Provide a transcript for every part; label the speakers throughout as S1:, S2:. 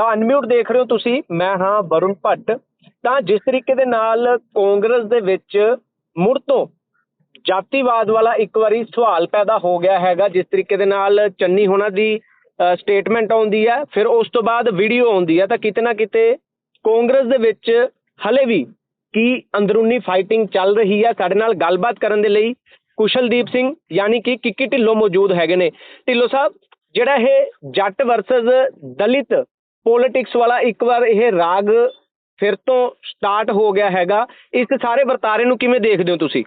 S1: ਤਾਂ ਅਨਮਿਊਟ ਦੇਖ ਰਹੇ ਹੋ ਤੁਸੀਂ। ਮੈਂ ਹਾਂ ਵਰੁਣ ਭੱਟ। ਤਾਂ ਜਿਸ ਤਰੀਕੇ ਦੇ ਨਾਲ ਕਾਂਗਰਸ ਦੇ ਵਿੱਚ ਮੁੜ ਤੋਂ ਜਾਤੀਵਾਦ ਵਾਲਾ ਇੱਕ ਵਾਰੀ ਸਵਾਲ ਪੈਦਾ ਹੋ ਗਿਆ ਹੈਗਾ, ਜਿਸ ਤਰੀਕੇ ਦੇ ਨਾਲ ਚੰਨੀ ਹੋਣਾ ਦੀ ਸਟੇਟਮੈਂਟ ਆਉਂਦੀ ਹੈ, ਫਿਰ ਉਸ ਤੋਂ ਬਾਅਦ ਵੀਡੀਓ ਆਉਂਦੀ ਹੈ। ਤਾਂ ਕਿਤੇ ਨਾ ਕਿਤੇ ਕਾਂਗਰਸ ਦੇ ਵਿੱਚ ਹਲੇ ਵੀ ਕੀ ਅੰਦਰੂਨੀ ਫਾਈਟਿੰਗ ਚੱਲ ਰਹੀ ਹੈ ਸਾਡੇ ਨਾਲ ਗੱਲਬਾਤ ਕਰਨ ਦੇ ਲਈ ਕੁਸ਼ਲਦੀਪ ਸਿੰਘ, ਯਾਨੀ ਕਿ ਕਿੱਕੀ ਢਿੱਲੋਂ ਮੌਜੂਦ ਹੈਗੇ ਨੇ। ਢਿੱਲੋਂ ਸਾਹਿਬ, ਜਿਹੜਾ ਇਹ ਜੱਟ ਵਰਸਸ ਦਲਿਤ ਪੋਲਿਟਿਕਸ ਵਾਲਾ ਇੱਕ ਵਾਰ ਇਹ ਰਾਗ ਫਿਰ ਤੋਂ ਸਟਾਰਟ ਹੋ ਗਿਆ ਹੈਗਾ। ਇਸ ਸਾਰੇ ਵਰਤਾਰੇ ਨੂੰ ਕਿਵੇਂ ਦੇਖਦੇ ਹੋ ਤੁਸੀਂ?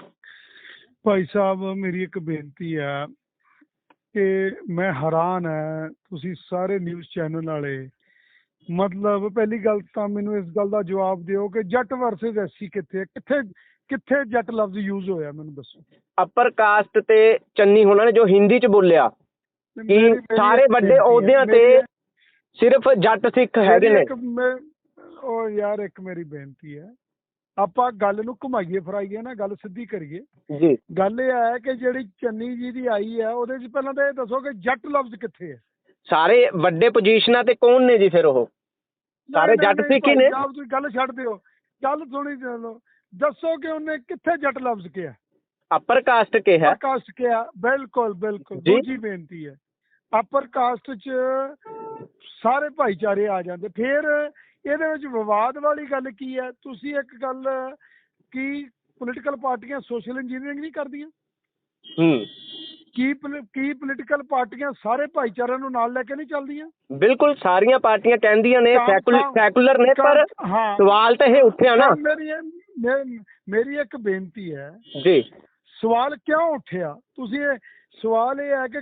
S2: ਭਾਈ ਸਾਹਿਬ ਮੇਰੀ ਇੱਕ ਬੇਨਤੀ ਹੈ ਕਿ ਮੈਂ ਹੈਰਾਨ ਹੈ ਤੁਸੀਂ ਸਾਰੇ ਨਿਊਜ਼ ਚੈਨਲ ਵਾਲੇ। ਮਤਲਬ ਪਹਿਲੀ ਗੱਲ ਤਾਂ ਮੈਨੂੰ ਇਸ ਗੱਲ ਦਾ ਜਵਾਬ ਦਿਓ ਕਿ ਜੱਟ ਵਰਸਸ ਐਸਸੀ ਕਿੱਥੇ? ਕਿੱਥੇ ਕਿੱਥੇ ਜੱਟ ਲਫ਼ਜ਼ ਯੂਜ਼ ਹੋਇਆ ਮੈਨੂੰ ਦੱਸੋ।
S1: ਅਪਰ ਕਾਸਟ ਤੇ ਚੰਨੀ ਹੋਣਾ ਨੇ ਜੋ ਹਿੰਦੀ ਚ ਬੋਲਿਆ। ਕਿ ਸਾਰੇ ਵੱਡੇ ਅਹੁਦਿਆਂ ਤੇ ਸਿਰਫ ਜੱਟ ਸਿੱਖ ਹੈਗੇ ਨੇ।
S2: ਇੱਕ ਮੈਂ- ਉਹ ਯਾਰ ਇੱਕ ਮੇਰੀ ਬੇਨਤੀ ਹੈ। ਆਪਾਂ ਗੱਲ ਨੂੰ ਘੁਮਾਈਏ ਫਰਾਈਏ ਨਾ ਗੱਲ ਸਿੱਧੀ ਕਰੀਏ।
S1: ਜੀ।
S2: ਗੱਲ ਇਹ ਹੈ ਕਿ ਜਿਹੜੀ ਚੰਨੀ ਜੀ ਦੀ ਆਈ ਹੈ ਉਹਦੇ 'ਚ ਪਹਿਲਾਂ ਤਾਂ ਇਹ ਦੱਸੋ ਕਿ ਜੱਟ ਲਫ਼ਜ਼ ਕਿੱਥੇ ਹੈ?
S1: ਸਾਰੇ ਵੱਡੇ ਪੋਜੀਸ਼ਨਾਂ ਤੇ ਕੌਣ ਨੇ ਜੀ ਫਿਰ ਉਹ? ਸਾਰੇ ਜੱਟ ਸਿੱਖ ਹੀ ਨੇ।
S2: ਸਾਹਿਬ ਤੁਸੀਂ ਗੱਲ ਛੱਡ ਦਿਓ। ਗੱਲ ਸੁਣੀ ਚਲੋ ਦੱਸੋ ਕਿ ਉਹਨੇ ਕਿੱਥੇ ਜੱਟ ਲਫ਼ਜ਼ ਕਿਹਾ?
S1: ਅਪਰ ਕਾਸਟ ਕਿਹਾ।
S2: ਅਪਰ ਕਾਸਟ ਕਿਹਾ। ਬਿਲਕੁਲ ਬਿਲਕੁਲ।
S1: ਜੀ।
S2: ਦੂਜੀ ਬੇਨਤੀ ਹੈ। ਅਪਰ ਕਾਸਟ 'ਚ ਸਾਰੇ ਭਾਈਚਾਰੇ ਆ ਜਾਂਦੇ। ਫਿਰ ਇਹਦੇ ਵਿੱਚ ਵਿਵਾਦ ਵਾਲੀ ਗੱਲ ਕੀ ਹੈ? ਤੁਸੀਂ ਇੱਕ ਗੱਲ ਕੀ ਪੋਲੀਟੀਕਲ ਪਾਰਟੀਆਂ ਸੋਸ਼ਲ ਇੰਜੀਨੀਅਰਿੰਗ ਨਹੀਂ ਕਰਦੀਆਂ?
S1: ਹੂੰ।
S2: ਕੀ ਕੀ ਪੋਲੀਟੀਕਲ ਪਾਰਟੀਆਂ ਸਾਰੇ ਭਾਈਚਾਰਿਆਂ ਨੂੰ ਨਾਲ ਲੈ ਕੇ ਨਹੀਂ ਚੱਲਦੀਆਂ?
S1: ਬਿਲਕੁਲ ਸਾਰੀਆਂ ਪਾਰਟੀਆਂ ਕਹਿੰਦੀਆਂ ਨੇ ਸੈਕੂਲਰ ਨੇ ਪਰ ਸਵਾਲ ਤਾਂ ਇਹ ਉੱਠਿਆ ਨਾ।
S2: ਮੇਰੀ ਮੇਰੀ ਇੱਕ ਬੇਨਤੀ ਹੈ।
S1: ਜੀ।
S2: ਸਵਾਲ ਕਿਉਂ ਉੱਠਿਆ? ਤੁਸੀਂ ਸਵਾਲ ਇਹ ਹੈ ਕਿ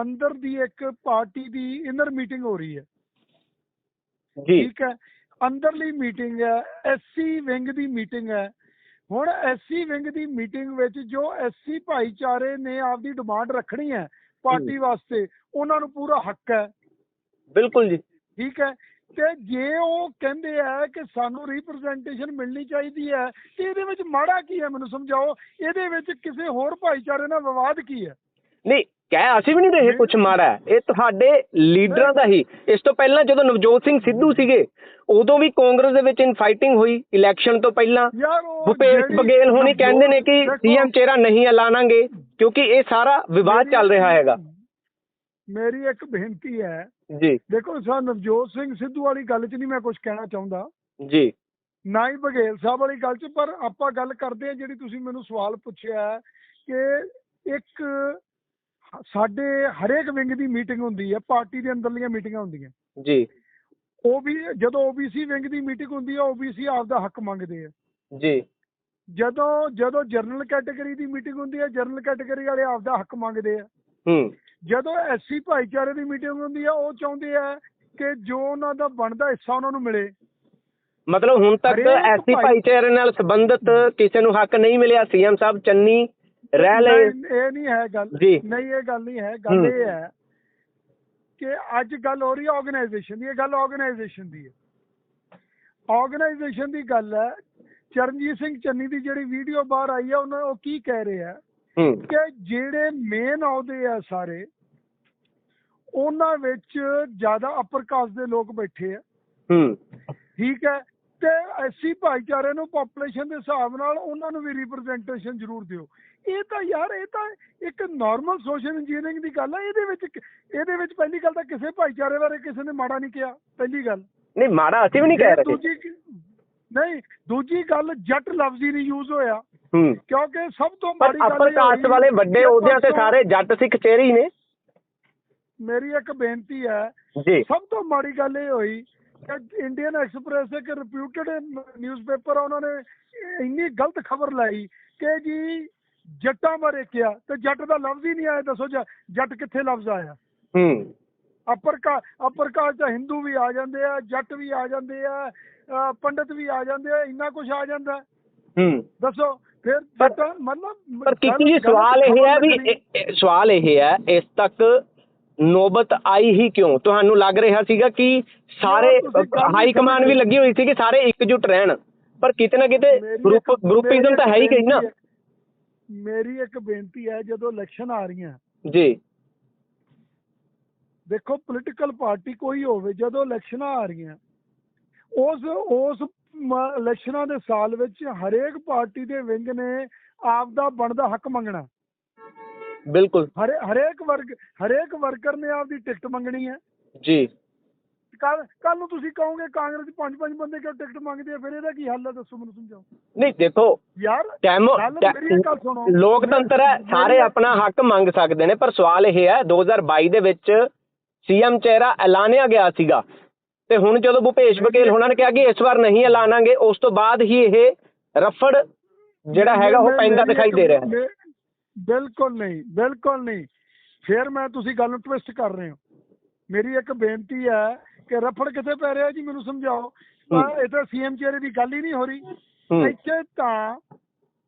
S2: ਅੰਦਰ ਦੀ ਇੱਕ ਪਾਰਟੀ ਦੀ ਇਨਰ ਮੀਟਿੰਗ ਹੋ ਰਹੀ ਹੈ।
S1: ਜੀ।
S2: ਠੀਕ ਹੈ? ਅੰਦਰਲੀ ਮੀਟਿੰਗ ਹੈ ਐਸਸੀ ਵਿੰਗ ਦੀ ਮੀਟਿੰਗ ਹੈ। ਹੁਣ ਐਸਸੀ ਵਿੰਗ ਦੀ ਮੀਟਿੰਗ ਵਿੱਚ ਜੋ ਐਸਸੀ ਭਾਈਚਾਰੇ ਨੇ ਆਪਦੀ ਡਿਮਾਂਡ ਰੱਖਣੀ ਹੈ ਪਾਰਟੀ ਵਾਸਤੇ ਉਹਨਾਂ ਨੂੰ ਪੂਰਾ ਹੱਕ ਹੈ।
S1: ਬਿਲਕੁਲ ਜੀ।
S2: ਠੀਕ ਹੈ? ਤੇ ਜੇ ਉਹ ਕਹਿੰਦੇ ਆ ਕਿ ਸਾਨੂੰ ਰਿਪਰੈਜ਼ੈਂਟੇਸ਼ਨ ਮਿਲਣੀ ਚਾਹੀਦੀ ਹੈ ਤੇ ਇਹਦੇ ਵਿੱਚ ਮਾੜਾ ਕੀ ਹੈ? ਮੈਨੂੰ ਸਮਝਾਓ। ਇਹਦੇ ਵਿੱਚ ਕਿਸੇ ਹੋਰ ਭਾਈਚਾਰੇ ਨਾਲ ਵਿਵਾਦ ਕੀ ਹੈ?
S1: ਨਹੀਂ ਕਹਿ ਅਸੀਂ ਵੀ ਨਹੀਂ ਰਹੇ ਕੁਝ ਹੈ। ਇਹ ਤੁਹਾਡੇ ਲੀਡਰਾਂ ਦਾ ਹੀ। ਇਸ ਤੋਂ ਪਹਿਲਾਂ ਜਦੋਂ ਨਵਜੋਤ ਸਿੰਘ ਸਿੱਧੂ ਸੀਗੇ ਉਦੋਂ ਵੀ ਕਾਂਗਰਸ ਦੇ ਵਿੱਚ ਇਨਫਾਈਟਿੰਗ ਹੋਈ ਇਲੈਕਸ਼ਨ ਤੋਂ ਪਹਿਲਾਂ। ਭੁਪੇਸ਼ ਬਘੇਲ ਹੋਣੀ ਕਹਿੰਦੇ ਨੇ ਕਿ ਸੀਐਮ ਚਿਹਰਾ ਨਹੀਂ ਐਲਾਨਾਂਗੇ ਕਿਉਂਕਿ ਇਹ ਸਾਰਾ ਵਿਵਾਦ
S2: ਮੇਰੀ
S1: ਚੱਲ ਰਿਹਾ ਹੈਗਾ।
S2: ਮੇਰੀ ਇੱਕ ਬੇਨਤੀ ਹੈ।
S1: ਜੀ।
S2: ਦੇਖੋ ਸਰ ਨਵਜੋਤ ਸਿੰਘ ਸਿੱਧੂ ਵਾਲੀ ਗੱਲ 'ਚ ਨਹੀਂ ਮੈਂ ਕੁਝ ਕਹਿਣਾ ਚਾਹੁੰਦਾ।
S1: ਜੀ।
S2: ਨਾ ਹੀ ਬਘੇਲ ਸਾਹਿਬ ਵਾਲੀ ਗੱਲ 'ਚ ਪਰ ਆਪਾਂ ਗੱਲ ਕਰਦੇ ਹਾਂ ਜਿਹੜੀ ਤੁਸੀਂ ਮੈਨੂੰ ਸਵਾਲ ਪੁੱਛਿਆ ਹੈ ਕਿ ਇੱਕ ਸਾਡੇ ਹਰੇਕ ਵਿੰਗ ਦੀ ਮੀਟਿੰਗ ਹੁੰਦੀ ਹੈ ਪਾਰਟੀ ਦੇ ਅੰਦਰਲੀਆਂ ਮੀਟਿੰਗਾਂ ਹੁੰਦੀਆਂ।
S1: ਜੀ।
S2: ਉਹ ਵੀ ਜਦੋਂ ਓਬੀਸੀ ਵਿੰਗ ਦੀ ਮੀਟਿੰਗ ਹੁੰਦੀ ਹੈ ਓਬੀਸੀ ਆਪਦਾ ਹੱਕ ਮੰਗਦੇ ਆ।
S1: ਜੀ।
S2: ਜਦੋਂ ਜਦੋਂ ਜਨਰਲ ਕੈਟਾਗਰੀ ਦੀ ਮੀਟਿੰਗ ਹੁੰਦੀ ਹੈ ਜਨਰਲ ਕੈਟਾਗਰੀ ਵਾਲੇ ਆਪਦਾ ਹੱਕ ਮੰਗਦੇ ਆ।
S1: ਹੂੰ।
S2: ਜਦੋਂ ਐਸਸੀ ਭਾਈਚਾਰੇ ਦੀ ਮੀਟਿੰਗ ਹੁੰਦੀ ਆ ਉਹ ਚਾਹੁੰਦੇ ਆ ਕਿ ਜੋ ਉਹਨਾਂ ਦਾ ਬਣਦਾ ਹਿੱਸਾ ਉਹਨਾਂ ਨੂੰ ਮਿਲੇ।
S1: ਮਤਲਬ ਹੁਣ ਤੱਕ
S2: ਹਰੇਕ
S1: ਐਸੀ
S2: ਭਾਈ-
S1: ਭਾਈਚਾਰੇ ਨਾਲ ਸੰਬੰਧਿਤ ਕਿਸੇ ਨੂੰ ਹੱਕ ਨਹੀਂ ਮਿਲਿਆ ਸੀਐਮ ਸਾਹਿਬ ਚੰਨੀ ਰਹਿ ਲਏ।
S2: ਇਹ ਨਹੀਂ ਹੈ ਗੱਲ। ਨਹੀਂ ਇਹ ਗੱਲ ਨਹੀਂ ਹੈ। ਗੱਲ। ਇਹ ਹੈ ਕਿ ਅੱਜ ਗੱਲ ਹੋ ਰਹੀ ਹੈ ਆਰਗੇਨਾਈਜੇਸ਼ਨ ਦੀ। ਇਹ ਗੱਲ ਆਰਗੇਨਾਈਜੇਸ਼ਨ ਦੀ ਹੈ। ਆਰਗੇਨਾਈਜੇਸ਼ਨ ਦੀ ਗੱਲ ਹੈ ਚਰਨਜੀਤ ਸਿੰਘ ਚੰਨੀ ਦੀ ਜਿਹੜੀ ਵੀਡੀਓ ਬਾਹਰ ਆਈ ਹੈ ਉਹਨਾਂ ਉਹ ਕੀ ਕਹਿ ਰਹੇ ਕਿ ਜਿਹੜੇ ਮੇਨ ਅਹੁਦੇ ਆ ਸਾਰੇ ਉਹਨਾਂ ਵਿੱਚ ਜ਼ਿਆਦਾ ਅਪਰ ਕਾਸਟ ਦੇ ਲੋਕ ਬੈਠੇ ਆ।
S1: ਹੂੰ।
S2: ਠੀਕ ਹੈ। ਤੇ ਐਸੀ ਭਾਈਚਾਰੇ ਨੂੰ ਪੋਪੂਲੇਸ਼ਨ ਦੇ ਹਿਸਾਬ ਨਾਲ ਉਹਨਾਂ ਨੂੰ ਵੀ ਰਿਪਰੈਜ਼ੈਂਟੇਸ਼ਨ ਜ਼ਰੂਰ ਦਿਓ। ਇਹ ਤਾਂ ਯਾਰ ਇਹ ਤਾਂ ਇੱਕ ਨਾਰਮਲ ਸੋਸ਼ਲ ਇੰਜੀਨੀਅਰਿੰਗ ਦੀ ਗੱਲ ਹੈ ਇਹਦੇ ਵਿੱਚ ਇਹਦੇ ਵਿੱਚ ਪਹਿਲੀ ਗੱਲ ਤਾਂ ਕਿਸੇ ਭਾਈਚਾਰੇ ਬਾਰੇ ਕਿਸੇ ਨੇ ਮਾੜਾ ਨਹੀਂ ਕਿਹਾ ਪਹਿਲੀ ਗੱਲ।
S1: ਨਹੀਂ ਮਾੜਾ ਅਸੀਂ ਵੀ ਨਹੀਂ ਕਹਿ ਰਹੇ।
S2: ਦੂਜੀ ਨਹੀਂ ਦੂਜੀ ਗੱਲ ਜੱਟ ਲਫ਼ਜ਼ ਹੀ ਨਹੀਂ ਯੂਜ਼ ਹੋਇਆ।
S1: ਹੂੰ।
S2: ਕਿਉਂਕਿ ਸਭ ਤੋਂ ਮਾੜੀ ਗੱਲ
S1: ਅਪਰ ਕਾਸਟ ਵਾਲੇ ਵੱਡੇ ਅਹੁਦਿਆਂ ਤੇ ਸਾਰੇ ਜੱਟ ਸਿੱਖ ਚਿਹਰੇ ਹੀ ਨੇ।
S2: ਮੇਰੀ ਇੱਕ ਬੇਨਤੀ ਹੈ
S1: ਜੀ।
S2: ਸਭ ਤੋਂ ਮਾੜੀ ਗੱਲ ਇਹ ਹੋਈ ਇੰਡੀਅਨ ਐਕਸਪ੍ਰੈਸ ਇੱਕ ਰਿਪਿਊਟਡ ਨਿਊਜ਼ਪੇਪਰ ਉਹਨਾਂ ਨੇ ਇੰਨੀ ਗਲਤ ਖਬਰ ਲਾਈ ਕਿ ਜੀ ਜੱਟਾਂ ਬਾਰੇ ਕਿਹਾ ਤੇ ਜੱਟ ਦਾ ਲਫ਼ਜ਼ ਹੀ ਨਹੀਂ ਆਇਆ ਦੱਸੋ ਜ- ਜੱਟ ਕਿੱਥੇ ਲਫ਼ਜ਼ ਆਇਆ?
S1: ਹੂੰ।
S2: ਅਪਰ ਕਾ ਅਪਰ ਕਾਸਟ ਚ ਹਿੰਦੂ ਵੀ ਆ ਜਾਂਦੇ ਆ ਜੱਟ ਵੀ ਆ ਜਾਂਦੇ ਆ ਪੰਡਿਤ ਵੀ ਆ ਜਾਂਦੇ ਆ ਇੰਨਾ ਕੁਝ ਆ ਜਾਂਦਾ।
S1: ਹੂੰ।
S2: ਦੱਸੋ ਫਿਰ ਮਤਲਬ
S1: ਪਰ ਕਿਉਂਕਿ ਸਵਾਲ ਇਹ ਹੈ ਵੀ ਸਵਾਲ ਇਹ ਹੈ ਇਸ ਤੱਕ ਨੌਬਤ ਆਈ ਹੀ ਕਿਉਂ? ਤੁਹਾਨੂੰ ਲੱਗ ਰਿਹਾ ਸੀਗਾ ਕਿ ਸਾਰੇ ਹਾਈ ਕਮਾਂਡ ਵੀ। ਲੱਗੀ ਹੋਈ ਸੀ ਕਿ ਸਾਰੇ ਇਕਜੁੱਟ ਰਹਿਣ। ਪਰ ਕਿਤੇ ਨਾ ਕਿਤੇ ਗਰੁੱਪ ਗਰੁੱਪਿਜ਼ਮ ਤਾਂ ਹੈ ਹੀ ਕਹੀ ਨਾ।
S2: ਮੇਰੀ ਇੱਕ ਬੇਨਤੀ ਹੈ ਜਦੋਂ ਇਲੈਕਸ਼ਨ ਆ ਰਹੀਆਂ।
S1: ਜੀ।
S2: ਦੇਖੋ ਪੋਲੀਟੀਕਲ ਪਾਰਟੀ ਕੋਈ ਹੋਵੇ ਜਦੋਂ ਇਲੈਕਸ਼ਨਾਂ ਆ ਰਹੀਆਂ ਉਸ ਉਸ ਇਲੈਕਸ਼ਨਾਂ ਦੇ ਸਾਲ ਵਿੱਚ ਹਰੇਕ ਪਾਰਟੀ ਦੇ ਵਿੰਗ ਨੇ ਆਪ ਦਾ ਬਣਦਾ ਹੱਕ ਮੰਗਣਾ।
S1: ਬਿਲਕੁਲ।
S2: ਹਰੇ ਹਰੇਕ ਵਰਗ ਹਰੇਕ ਵਰਕਰ ਨੇ ਆਪਦੀ ਟਿਕਟ ਮੰਗਣੀ ਹੈ।
S1: ਜੀ।
S2: ਕੱਲ ਕੱਲ ਨੂੰ ਤੁਸੀਂ ਕਹੋਗੇ ਕਾਂਗਰਸ ਪੰਜ ਪੰਜ ਬੰਦੇ ਕਿਉਂ ਟਿਕਟ ਮੰਗਦੇ ਆ? ਫਿਰ ਇਹਦਾ ਕੀ ਹੱਲ ਹੈ? ਦੱਸੋ ਮੈਨੂੰ ਸਮਝਾਓ।
S1: ਨਹੀਂ ਦੇਖੋ
S2: ਯਾਰ ਸੁਣੋ।
S1: ਲੋਕਤੰਤਰ ਹੈ ਸਾਰੇ ਆਪਣਾ ਹੱਕ ਮੰਗ ਸਕਦੇ ਨੇ ਪਰ ਸਵਾਲ ਇਹ ਹੈ 2022 ਦੇ ਵਿੱਚ ਸੀਐਮ ਚਿਹਰਾ ਐਲਾਨਿਆ ਗਿਆ ਸੀਗਾ। ਤੇ ਹੁਣ ਜਦੋਂ ਭੁਪੇਸ਼ ਬਘੇਲ ਉਹਨਾਂ ਨੇ ਕਿਹਾ ਕਿ ਇਸ ਵਾਰ ਨਹੀਂ ਐਲਾਨਾਂਗੇ ਉਸ ਤੋਂ ਬਾਅਦ ਹੀ ਇਹ ਰਫੜ ਜਿਹੜਾ ਹੈਗਾ ਉਹ ਪੈਂਦਾ ਦਿਖਾਈ ਦੇ ਰਿਹਾ ਹੈ।
S2: ਬਿਲਕੁਲ ਨਹੀਂ ਬਿਲਕੁਲ ਨਹੀਂ। ਫਿਰ ਮੈਂ ਤੁਸੀਂ ਗੱਲ ਨੂੰ ਟਵਿਸਟ ਕਰ ਰਹੇ ਹੋ। ਮੇਰੀ ਇੱਕ ਬੇਨਤੀ ਹੈ ਕਿ ਰਫੜ ਕਿੱਥੇ ਪੈ ਰਿਹਾ ਜੀ ਮੈਨੂੰ ਸਮਝਾਓ। ਇਹ ਤਾਂ ਸੀਐਮ ਚਿਹਰੇ ਦੀ ਗੱਲ ਹੀ ਨਹੀਂ ਹੋ ਰਹੀ। ਇੱਥੇ ਤਾਂ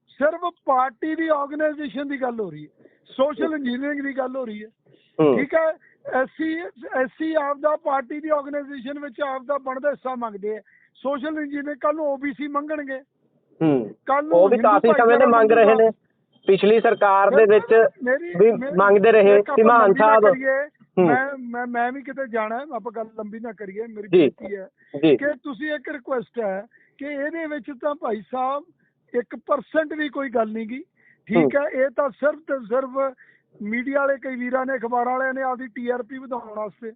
S2: ਸਿਰਫ ਪਾਰਟੀ ਦੀ ਆਰਗੇਨਾਈਜੇਸ਼ਨ ਦੀ ਗੱਲ ਹੋ ਰਹੀ ਹੈ। ਸੋਸ਼ਲ ਇੰਜੀਨੀਅਰਿੰਗ ਦੀ ਗੱਲ ਹੋ ਰਹੀ ਹੈ। ਠੀਕ ਹੈ? ਐਸਸੀ ਐਸਸੀ ਆਪ ਦਾ ਪਾਰਟੀ ਦੀ ਆਰਗੇਨਾਈਜੇਸ਼ਨ ਵਿੱਚ ਆਪ ਦਾ ਬਣਦਾ ਹਿੱਸਾ ਮੰਗਦੇ ਆ ਸੋਸ਼ਲ ਇੰਜੀਨੀਅਰ ਕੱਲ ਨੂੰ ਓਬੀਸੀ ਮੰਗਣਗੇ।
S1: ਹੂੰ।
S2: ਕੱਲ ਨੂੰ
S1: ਉਹ ਵੀ ਕਾਫੀ ਸਮੇਂ
S2: ਭਾਈਚਾਰਾ
S1: ਮੰਗ ਰਹੇ ਨੇ। ਪਿਛਲੀ ਸਰਕਾਰ ਦੇ ਵਿੱਚ ਵੀ ਮੰਗਦੇ ਰਹੇ
S2: ਇੱਕ ਆਪਾਂ
S1: ਧੀਮਾਨ
S2: ਲੰਬੀ ਨਾ
S1: ਸਾਹਿਬ।
S2: ਮੈਂ ਮੈਂ ਮੈਂ ਵੀ ਕਿਤੇ ਜਾਣਾ ਆਪਾਂ ਗੱਲ ਲੰਬੀ ਨਾ ਕਰੀਏ ਮੇਰੀ। ਬੇਨਤੀ ਹੈ ਕਿ ਤੁਸੀਂ ਇੱਕ ਰਿਕੁਐਸਟ ਹੈ ਕਿ ਇਹਦੇ ਵਿੱਚ ਤਾਂ ਭਾਈ ਸਾਹਿਬ 1% ਵੀ ਕੋਈ ਗੱਲ ਨਹੀਂ ਗੀ ਠੀਕ ਹੈ ਇਹ ਤਾਂ ਸਿਰਫ ਤੇ ਸਿਰਫ ਮੀਡੀਆ ਵਾਲੇ ਕਈ ਵੀਰਾਂ ਨੇ ਅਖਬਾਰਾਂ ਵਾਲਿਆਂ ਨੇ ਆਪਦੀ ਟੀਆਰਪੀ ਵਧਾਉਣ ਵਾਸਤੇ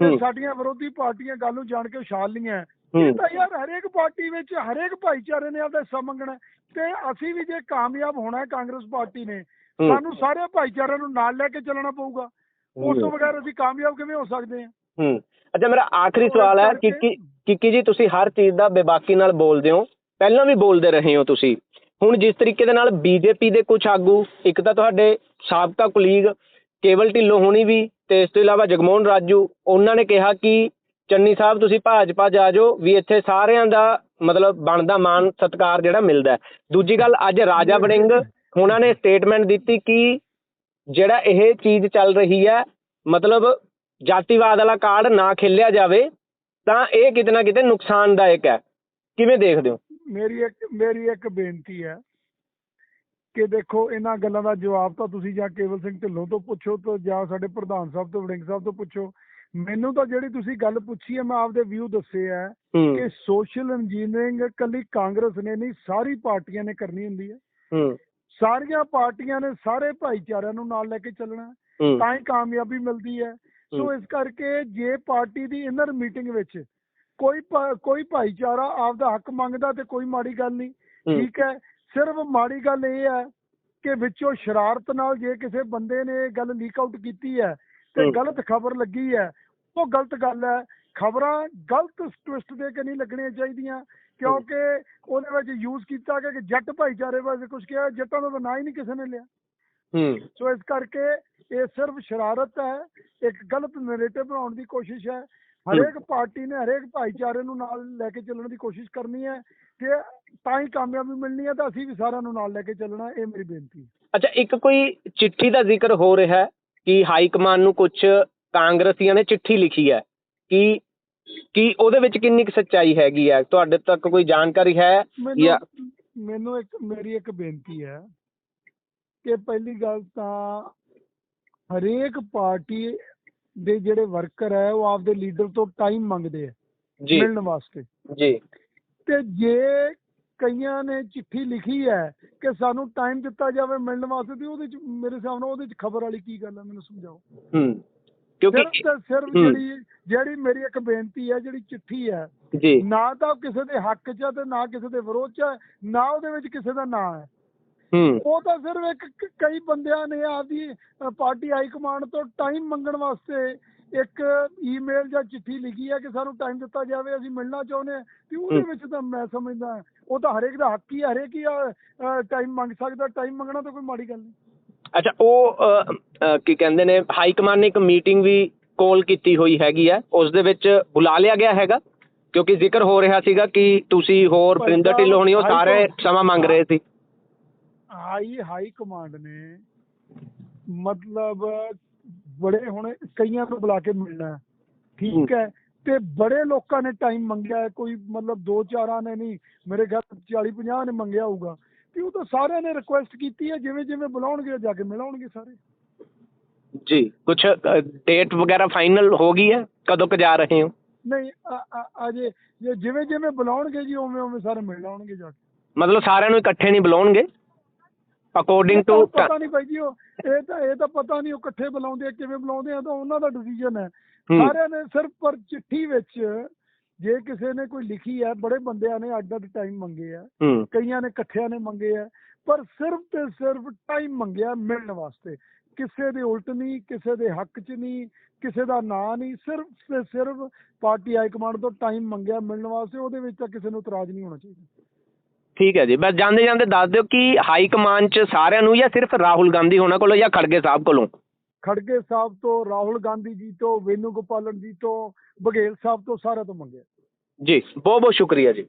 S2: ਤੇ। ਸਾਡੀਆਂ ਵਿਰੋਧੀ ਪਾਰਟੀਆਂ ਗੱਲ ਨੂੰ ਜਾਣ ਕੇ ਉਛਾਲ ਲਈਆਂ ਇਹ ਤਾਂ ਯਾਰ ਹਰੇਕ ਪਾਰਟੀ ਵਿੱਚ ਹਰੇਕ ਭਾਈਚਾਰੇ ਨੇ ਆਪਦਾ ਹਿੱਸਾ ਮੰਗਣਾ। ਤੇ ਅਸੀਂ ਵੀ ਜੇ ਕਾਮਯਾਬ ਹੋਣਾ ਹੈ ਕਾਂਗਰਸ ਪਾਰਟੀ ਨੇ। ਸਾਨੂੰ ਸਾਰੇ ਭਾਈਚਾਰਿਆਂ ਨੂੰ ਨਾਲ ਲੈ ਕੇ ਚੱਲਣਾ ਪਊਗਾ ਉਸ ਤੋਂ। ਬਗੈਰ ਅਸੀਂ ਕਾਮਯਾਬ ਕਿਵੇਂ ਹੋ ਸਕਦੇ ਹਾਂ
S1: ਹੂੰ ਅੱਛਾ ਮੇਰਾ ਆਖਰੀ ਸਵਾਲ ਹੈ ਕਿੱਕੀ ਕਿੱਕੀ ਜੀ ਤੁਸੀਂ ਹਰ ਚੀਜ਼ ਦਾ ਬੇਬਾਕੀ ਨਾਲ ਬੋਲਦੇ ਹੋ ਪਹਿਲਾਂ ਵੀ ਬੋਲਦੇ ਰਹੇ ਹੋ ਤੁਸੀਂ ਹੁਣ ਜਿਸ ਤਰੀਕੇ ਦੇ ਨਾਲ ਬੀਜੇਪੀ ਦੇ ਕੁਝ ਆਗੂ ਇੱਕ ਤਾਂ ਤੁਹਾਡੇ ਸਾਬਕਾ ਕੁਲੀਗ ਕੇਵਲ ਢਿੱਲੋਂ ਹੋਣੀ ਵੀ ਤੇ ਇਸ ਤੋਂ ਇਲਾਵਾ ਜਗਮੋਹਨ ਰਾਜੂ ਉਹਨਾਂ ਨੇ ਕਿਹਾ ਕਿ ਚੰਨੀ ਸਾਹਿਬ, ਤੁਸੀਂ ਭਾਜਪਾ 'ਚ ਜਾਓ, ਵੀ ਇੱਥੇ ਸਾਰਿਆਂ ਦਾ ਮਤਲਬ ਬਣਦਾ ਮਾਨ ਸਤਿਕਾਰ ਜਿਹੜਾ ਮਿਲਦਾ ਹੈ। ਦੂਜੀ ਗੱਲ, ਅੱਜ ਰਾਜਾ ਵੜਿੰਗ ਉਹਨਾਂ ਨੇ ਸਟੇਟਮੈਂਟ ਦਿੱਤੀ ਕਿ ਜਿਹੜਾ ਇਹ ਚੀਜ਼ ਚੱਲ ਰਹੀ ਹੈ, ਮਤਲਬ ਜਾਤੀਵਾਦ ਵਾਲਾ ਕਾਰਡ ਨਾ ਖੇਲਿਆ ਜਾਵੇ, ਤਾਂ ਇਹ ਕਿਤੇ ਨਾ ਕਿਤੇ ਨੁਕਸਾਨਦਾਇਕ ਹੈ। ਕਿਵੇਂ ਦੇਖਦੇ ਹੋ?
S2: ਮੇਰੀ ਇੱਕ ਮੇਰੀ ਇੱਕ ਬੇਨਤੀ ਹੈ ਕਿ ਦੇਖੋ, ਇਹਨਾਂ ਗੱਲਾਂ ਦਾ ਜਵਾਬ ਤਾਂ ਤੁਸੀਂ ਜਾਂ ਕੇਵਲ ਸਿੰਘ ਢਿੱਲੋਂ ਤੋਂ ਪੁੱਛੋ, ਤੋਂ ਜਾਂ ਸਾਡੇ ਪ੍ਰਧਾਨ ਸਾਹਿਬ ਤੋਂ, ਵੜਿੰਗ ਸਾਹਿਬ ਤੋਂ ਪੁੱਛੋ। ਮੈਨੂੰ ਤਾਂ ਜਿਹੜੀ ਤੁਸੀਂ ਗੱਲ ਪੁੱਛੀ ਹੈ ਮੈਂ ਆਪਦੇ ਵਿਊ ਦੱਸੇ ਹੈ
S1: ਹੂੰ।
S2: ਕਿ ਸੋਸ਼ਲ ਇੰਜੀਨੀਅਰਿੰਗ ਕੱਲੀ ਕਾਂਗਰਸ ਨੇ ਨਹੀਂ ਸਾਰੀ ਪਾਰਟੀਆਂ ਨੇ ਕਰਨੀ ਹੁੰਦੀ ਹੈ।
S1: ਹੂੰ।
S2: ਸਾਰੀਆਂ ਪਾਰਟੀਆਂ ਨੇ ਸਾਰੇ ਭਾਈਚਾਰਿਆਂ ਨੂੰ ਨਾਲ ਲੈ ਕੇ ਚੱਲਣਾ ਤਾਂ ਹੀ ਕਾਮਯਾਬੀ ਮਿਲਦੀ ਹੈ। ਸੋ। ਇਸ ਕਰਕੇ ਜੇ ਪਾਰਟੀ ਦੀ ਇਨਰ ਮੀਟਿੰਗ ਵਿੱਚ ਕੋਈ ਕੋਈ ਭਾਈਚਾਰਾ ਆਪਦਾ ਹੱਕ ਮੰਗਦਾ ਤੇ ਕੋਈ ਮਾੜੀ ਗੱਲ ਨਹੀਂ। ਠੀਕ ਹੈ। ਸਿਰਫ ਮਾੜੀ ਗੱਲ ਇਹ ਹੈ ਕਿ ਵਿੱਚੋਂ ਸ਼ਰਾਰਤ ਨਾਲ ਜੇ ਕਿਸੇ ਬੰਦੇ ਨੇ ਇਹ ਗੱਲ ਲੀਕ ਆਊਟ ਕੀਤੀ ਹੈ ਤੇ। ਗਲਤ ਖਬਰ ਲੱਗੀ ਹੈ ਉਹ ਗਲਤ ਗੱਲ ਹੈ। ਖਬਰਾਂ ਗਲਤ ਟਵਿਸਟ ਦੇ ਕੇ ਨਹੀਂ ਲੱਗਣੀਆਂ ਚਾਹੀਦੀਆਂ ਕਿਉਂਕਿ ਉਹਦੇ ਵਿੱਚ ਯੂਜ਼ ਕੀਤਾ ਗਿਆ ਕਿ ਜੱਟ ਭਾਈਚਾਰੇ ਵਾਸਤੇ ਕੁਝ ਕਿਹਾ ਜੱਟਾਂ ਦਾ ਤਾਂ ਨਾਂ ਹੀ ਨਹੀਂ ਕਿਸੇ ਨੇ ਲਿਆ।
S1: ਹੂੰ।
S2: ਸੋ ਇਸ ਕਰਕੇ ਇਹ ਸਿਰਫ ਸ਼ਰਾਰਤ ਹੈ ਇੱਕ ਗਲਤ ਨੈਰੇਟਿਵ ਬਣਾਉਣ ਦੀ ਕੋਸ਼ਿਸ਼ ਹੈ। ਹਰੇਕ ਪਾਰਟੀ ਨੇ ਹਰੇਕ ਭਾਈਚਾਰੇ ਨੂੰ ਨਾਲ ਲੈ ਕੇ ਚੱਲਣ ਦੀ ਕੋਸ਼ਿਸ਼ ਕਰਨੀ ਹੈ। ਕਿ ਤਾਂ ਹੀ ਕਾਮਯਾਬੀ ਮਿਲਣੀ ਹੈ ਤਾਂ ਅਸੀਂ ਵੀ ਸਾਰਿਆਂ ਨੂੰ ਨਾਲ ਲੈ ਕੇ ਚੱਲਣਾ ਇਹ ਮੇਰੀ ਬੇਨਤੀ ਹੈ।
S1: ਅੱਛਾ ਇੱਕ ਕੋਈ ਚਿੱਠੀ ਦਾ ਜ਼ਿਕਰ ਹੋ ਰਿਹਾ ਹੈ ਕਿ ਹਾਈ ਕਮਾਨ ਨੂੰ ਕੁਝ ਕਾਂਗਰਸੀਆਂ ਨੇ ਚਿੱਠੀ ਲਿਖੀ ਹੈ ਕਿ ਕਿ ਉਹਦੇ ਵਿੱਚ ਕਿੰਨੀ ਕੁ ਸੱਚਾਈ ਹੈਗੀ ਹੈ? ਤੁਹਾਡੇ ਤੱਕ ਕੋਈ ਜਾਣਕਾਰੀ ਹੈ ਜਾਂ
S2: ਮੈਨੂੰ ਮੈਨੂੰ ਇੱਕ ਮੇਰੀ ਇੱਕ ਬੇਨਤੀ ਹੈ ਕਿ ਪਹਿਲੀ ਗੱਲ ਤਾਂ ਹਰੇਕ ਪਾਰਟੀ ਦੇ ਜਿਹੜੇ ਵਰਕਰ ਹੈ ਉਹ ਆਪਦੇ ਲੀਡਰ ਤੋਂ ਟਾਈਮ ਮੰਗਦੇ ਆ
S1: ਜੀ।
S2: ਮਿਲਣ ਵਾਸਤੇ।
S1: ਜੀ।
S2: ਤੇ ਜੇ ਕਈਆਂ ਨੇ ਚਿੱਠੀ ਲਿਖੀ ਹੈ ਕਿ ਸਾਨੂੰ ਟਾਈਮ ਦਿੱਤਾ ਜਾਵੇ ਮਿਲਣ ਵਾਸਤੇ ਤੇ ਉਹਦੇ ਚ ਮੇਰੇ ਹਿਸਾਬ ਨਾਲ ਉਹਦੇ ਚ ਖਬਰ ਵਾਲੀ ਕੀ ਗੱਲ ਹੈ? ਮੈਨੂੰ ਸਮਝਾਓ।
S1: ਹੂੰ। ਕਿਉਂਕਿ
S2: ਸਿਰਫ। ਜਿਹੜੀ ਜਿਹੜੀ ਮੇਰੀ ਇੱਕ ਬੇਨਤੀ ਹੈ ਜਿਹੜੀ ਚਿੱਠੀ ਹੈ
S1: ਜੀ
S2: ਨਾ ਤਾਂ ਕਿਸੇ ਦੇ ਹੱਕ 'ਚ ਤੇ ਨਾ ਕਿਸੇ ਦੇ ਵਿਰੋਧ 'ਚ ਨਾ ਉਹਦੇ ਵਿੱਚ ਕਿਸੇ ਦਾ ਨਾਂ ਹੈ
S1: ਹੂੰ
S2: ਉਹ ਤਾਂ ਸਿਰਫ ਇੱਕ ਕਈ ਬੰਦਿਆਂ ਨੇ ਆਪਦੀ ਪਾਰਟੀ ਹਾਈ ਕਮਾਂਡ ਤੋਂ ਟਾਈਮ ਮੰਗਣ ਵਾਸਤੇ ਇੱਕ ਈਮੇਲ ਜਾਂ ਚਿੱਠੀ ਲਿਖੀ ਹੈ ਕਿ ਸਾਨੂੰ ਟਾਈਮ ਦਿੱਤਾ ਜਾਵੇ ਅਸੀਂ ਮਿਲਣਾ ਚਾਹੁੰਦੇ ਹਾਂ ਤੇ ਉਹਦੇ। ਵਿੱਚ ਤਾਂ ਮੈਂ ਸਮਝਦਾ ਉਹ ਤਾਂ ਹਰੇਕ ਦਾ ਹੱਕ ਹੀ ਹੈ ਹਰੇਕ ਹੀ ਟਾਈਮ ਮੰਗ ਸਕਦਾ ਟਾਈਮ ਮੰਗਣਾ ਤਾਂ ਕੋਈ ਮਾੜੀ ਗੱਲ ਨਹੀਂ
S1: ਅੱਛਾ ਉਹ ਕੀ ਕਹਿੰਦੇ ਨੇ ਹਾਈ ਕਮਾਨ ਨੇ ਇੱਕ ਮੀਟਿੰਗ ਵੀ ਕਾਲ ਕੀਤੀ ਹੋਈ ਹੈਗੀ ਹੈ ਉਸ ਦੇ ਵਿੱਚ ਬੁਲਾ ਲਿਆ ਗਿਆ ਹੈਗਾ ਕਿਉਂਕਿ ਜ਼ਿਕਰ ਹੋ ਰਿਹਾ ਸੀਗਾ ਕਿ ਤੁਸੀਂ ਹੋਰ ਪ੍ਰਿੰਦਰ ਢਿੱਲੋਂ ਹੋਣੀ ਉਹ ਸਾਰੇ ਸਮਾਂ ਮੰਗ ਰਹੇ ਸੀ।
S2: ਹਾਈ ਹਾਈ ਕਮਾਂਡ ਨੇ ਮਤਲਬ ਬੜੇ ਹੁਣ ਕਈਆਂ ਨੂੰ ਬੁਲਾ ਕੇ ਮਿਲਣਾ ਹੈ। ਠੀਕ ਹੈ ਤੇ ਬੜੇ ਲੋਕਾਂ ਨੇ ਟਾਈਮ ਮੰਗਿਆ ਕੋਈ ਮਤਲਬ ਦੋ ਚਾਰਾਂ ਨੇ ਨਹੀਂ ਮੇਰੇ ਖਿਆਲ 40 50 ਨੇ ਮੰਗਿਆ ਹੋਊਗਾ। ਤੇ ਉਹ ਤਾਂ ਸਾਰਿਆਂ ਨੇ ਰਿਕੁਐਸਟ ਕੀਤੀ ਹੈ ਜਿਵੇਂ ਜਿਵੇਂ ਬੁਲਾਉਣਗੇ ਜਾ ਕੇ ਮਿਲਾਉਣਗੇ ਸਾਰੇ।
S1: ਜੀ ਕੁਝ ਡੇਟ ਵਗੈਰਾ ਫਾਈਨਲ ਹੋ ਗਈ ਹੈ? ਕਦੋਂ ਕ ਜਾ ਰਹੇ ਹੋ?
S2: ਨਹੀਂ ਅਜੇ ਜੇ ਜਿਵੇਂ ਜਿਵੇਂ ਬੁਲਾਉਣਗੇ ਜੀ ਉਵੇਂ ਉਵੇਂ ਸਾਰੇ ਮਿਲ ਆਉਣਗੇ ਜਾ ਕੇ।
S1: ਮਤਲਬ ਸਾਰਿਆਂ ਨੂੰ ਇਕੱਠੇ ਨਹੀਂ ਬੁਲਾਉਣਗੇ? ਅਕੋਰਡਿੰਗ ਟੂ
S2: ਪਤਾ ਨਹੀਂ ਭਾਈ ਜੀ ਉਹ ਇਹ ਤਾਂ ਇਹ ਤਾਂ ਪਤਾ ਨਹੀਂ ਉਹ ਇਕੱਠੇ ਬੁਲਾਉਂਦੇ ਆ ਕਿਵੇਂ ਬੁਲਾਉਂਦੇ ਆ ਤਾਂ ਉਹਨਾਂ ਦਾ ਡਿਸੀਜਨ ਹੈ। ਸਾਰਿਆਂ ਨੇ ਸਿਰਫ ਪਰ ਚਿੱਠੀ ਵਿੱਚ ਜੇ ਕਿਸੇ ਨੇ ਕੋਈ ਲਿਖੀ ਹੈ ਬੜੇ ਬੰਦਿਆਂ ਨੇ ਅੱਡ ਅੱਡ ਟਾਈਮ ਮੰਗੇ ਆ ਕਈਆਂ ਨੇ ਇਕੱਠਿਆਂ ਨੇ ਮੰਗੇ ਆ ਪਰ ਸਿਰਫ ਤੇ ਸਿਰਫ ਟਾਈਮ ਮੰਗਿਆ ਮਿਲਣ ਵਾਸਤੇ। ਕਿਸੇ ਦੇ ਉਲਟ ਨਹੀਂ ਕਿਸੇ ਦੇ ਹੱਕ 'ਚ ਨਹੀਂ ਕਿਸੇ ਦਾ ਨਾਂ ਨਹੀਂ ਸਿਰਫ ਤੇ ਸਿਰਫ ਪਾਰਟੀ ਹਾਈ ਕਮਾਂਡ ਤੋਂ ਟਾਈਮ ਮੰਗਿਆ ਮਿਲਣ ਵਾਸਤੇ ਉਹਦੇ ਵਿੱਚ ਤਾਂ ਕਿਸੇ ਨੂੰ ਇਤਰਾਜ਼ ਨਹੀਂ ਹੋਣਾ ਚਾਹੀਦਾ।
S1: ਠੀਕ ਹੈ ਜੀ। ਬਸ ਜਾਂਦੇ ਜਾਂਦੇ ਦੱਸ ਦਿਓ ਕਿ ਹਾਈ ਕਮਾਂਡ ਚ ਸਾਰਿਆਂ ਨੂੰ ਜਾਂ ਸਿਰਫ ਰਾਹੁਲ ਗਾਂਧੀ ਹੋਣਾ ਕੋਲੋਂ ਜਾਂ ਖੜਗੇ ਸਾਹਿਬ ਕੋਲੋਂ?
S2: ਖੜਗੇ ਸਾਹਿਬ ਤੋਂ, ਰਾਹੁਲ ਗਾਂਧੀ ਜੀ ਤੋਂ, ਵੇਨੂ ਗੋਪਾਲਨ ਜੀ ਤੋਂ, ਬਘੇਲ ਸਾਹਿਬ ਤੋਂ ਸਾਰਿਆਂ ਤੋਂ ਮੰਗਿਆ।
S1: ਜੀ ਬਹੁਤ ਬਹੁਤ ਸ਼ੁਕਰੀਆ ਜੀ।